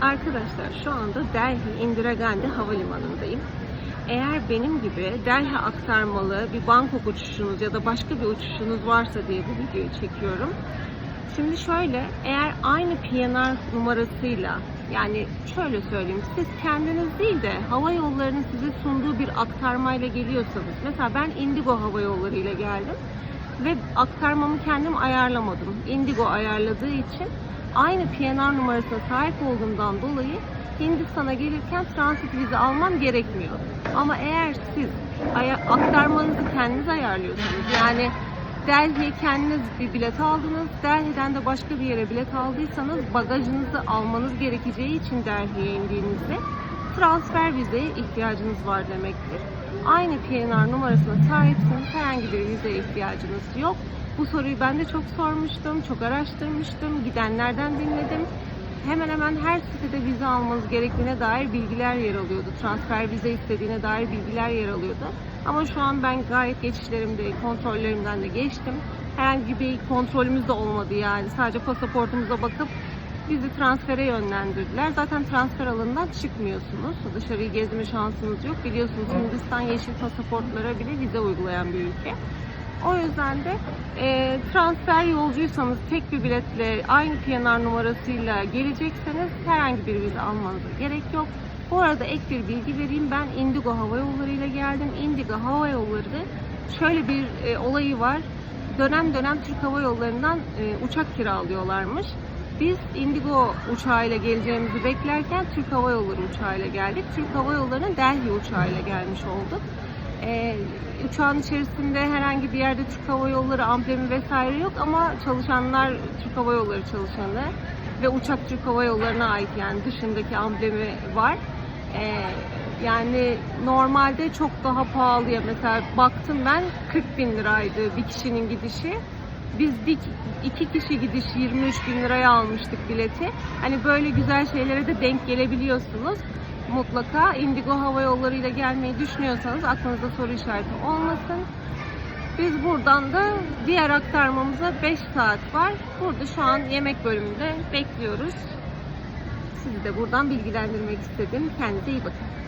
Arkadaşlar şu anda Delhi Indira Gandhi Havalimanı'ndayım. Eğer benim gibi Delhi aktarmalı bir Bangkok uçuşunuz ya da başka bir uçuşunuz varsa diye bu videoyu çekiyorum. Şimdi şöyle, eğer aynı PNR numarasıyla yani şöyle söyleyeyim, siz kendiniz değil de hava yollarının size sunduğu bir aktarmayla geliyorsanız, mesela ben Indigo Hava Yolları ile geldim ve aktarmamı kendim ayarlamadım. Indigo ayarladığı için aynı PNR numarasına sahip olduğumdan dolayı Hindistan'a gelirken transit vize almam gerekmiyor. Ama eğer siz aktarmanızı kendiniz ayarlıyorsanız yani Delhi'ye kendiniz bir bilet aldınız, Delhi'den de başka bir yere bilet aldıysanız bagajınızı almanız gerekeceği için Delhi'ye indiğinizde transfer vizeye ihtiyacınız var demektir. Aynı PNR numarasına sahipsiniz, herhangi bir vizeye ihtiyacınız yok. Bu soruyu ben de çok sormuştum, çok araştırmıştım, gidenlerden dinledim. Hemen hemen her sitede vize almanız gerektiğine dair bilgiler yer alıyordu. Transfer vize istediğine dair bilgiler yer alıyordu. Ama şu an ben gayet geçişlerimde, kontrollerimden de geçtim. Herhangi bir kontrolümüz de olmadı yani. Sadece pasaportumuza bakıp bizi transfere yönlendirdiler. Zaten transfer alanından çıkmıyorsunuz. Dışarıyı gezme şansınız yok. Biliyorsunuz Hindistan yeşil pasaportlara bile vize uygulayan bir ülke. O yüzden de e, transfer yolcuysanız tek bir biletle aynı PNR numarasıyla gelecekseniz herhangi bir vize almanıza gerek yok. Bu arada ek bir bilgi vereyim. Ben Indigo Hava Yolları ile geldim. Indigo Hava Yolları da şöyle bir e, olayı var. Dönem dönem Türk Hava Yolları'ndan e, uçak kiralıyorlarmış. Biz Indigo uçağıyla geleceğimizi beklerken Türk Hava Yolları uçağıyla geldik. Türk Hava Yolları'nın Delhi uçağıyla gelmiş olduk. Ee, uçağın içerisinde herhangi bir yerde Türk Hava Yolları amblemi vesaire yok ama çalışanlar Türk Hava Yolları çalışanı ve uçak Türk Hava Yolları'na ait yani dışındaki amblemi var. Ee, yani normalde çok daha pahalıya mesela baktım ben 40 bin liraydı bir kişinin gidişi. Biz bir, iki kişi gidiş 23 bin liraya almıştık bileti. Hani böyle güzel şeylere de denk gelebiliyorsunuz. Mutlaka Indigo Hava Yolları ile gelmeyi düşünüyorsanız aklınızda soru işareti olmasın. Biz buradan da diğer aktarmamıza 5 saat var. Burada şu an yemek bölümünde bekliyoruz. Sizi de buradan bilgilendirmek istedim. Kendinize iyi bakın.